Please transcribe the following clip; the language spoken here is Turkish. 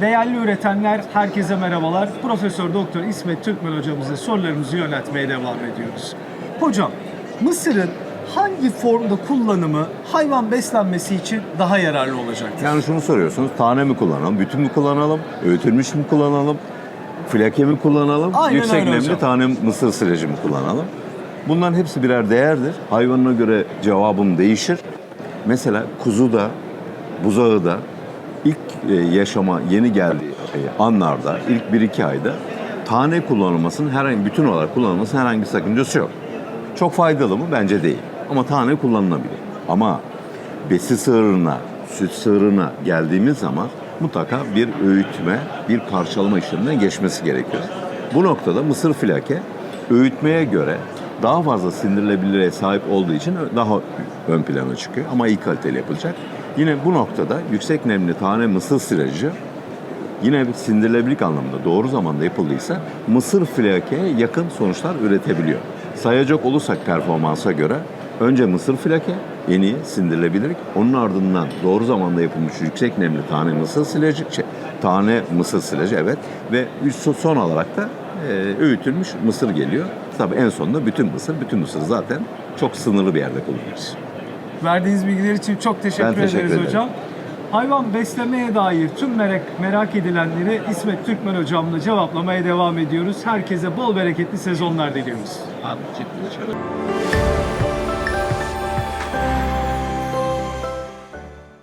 Değerli üretenler, herkese merhabalar. Profesör Doktor İsmet Türkmen hocamıza sorularımızı yöneltmeye devam ediyoruz. Hocam, mısırın hangi formda kullanımı hayvan beslenmesi için daha yararlı olacaktır? Yani şunu soruyorsunuz, tane mi kullanalım, bütün mü kullanalım, öğütülmüş mü kullanalım, flake mi kullanalım, Aynen yüksek öyle nemli hocam. tane mısır silajı mı kullanalım? Bunların hepsi birer değerdir. Hayvanına göre cevabım değişir. Mesela kuzu da, buzağı da ilk e, yaşama yeni geldiği e, anlarda, ilk 1-2 ayda tane kullanılmasının herhangi bütün olarak kullanılmasının herhangi bir sakıncası yok. Çok faydalı mı? Bence değil. Ama tane kullanılabilir. Ama besi sığırına, süt sığırına geldiğimiz zaman mutlaka bir öğütme, bir parçalama işleminden geçmesi gerekiyor. Bu noktada mısır filake öğütmeye göre daha fazla sindirilebilirliğe sahip olduğu için daha ön plana çıkıyor ama iyi kaliteli yapılacak. Yine bu noktada yüksek nemli tane mısır silajı yine bir sindirilebilirlik anlamında doğru zamanda yapıldıysa mısır filakeye yakın sonuçlar üretebiliyor. Sayacak olursak performansa göre önce mısır filake en iyi sindirilebilirlik. Onun ardından doğru zamanda yapılmış yüksek nemli tane mısır silajı, şey, tane mısır silajı evet ve son olarak da e, öğütülmüş mısır geliyor. Tabii en sonunda bütün mısır, bütün mısır zaten çok sınırlı bir yerde kullanıyoruz. Verdiğiniz bilgiler için çok teşekkür, Ben teşekkür ederiz ederim. hocam. Hayvan beslemeye dair tüm merak, merak edilenleri İsmet Türkmen hocamla cevaplamaya devam ediyoruz. Herkese bol bereketli sezonlar diliyoruz. Abi.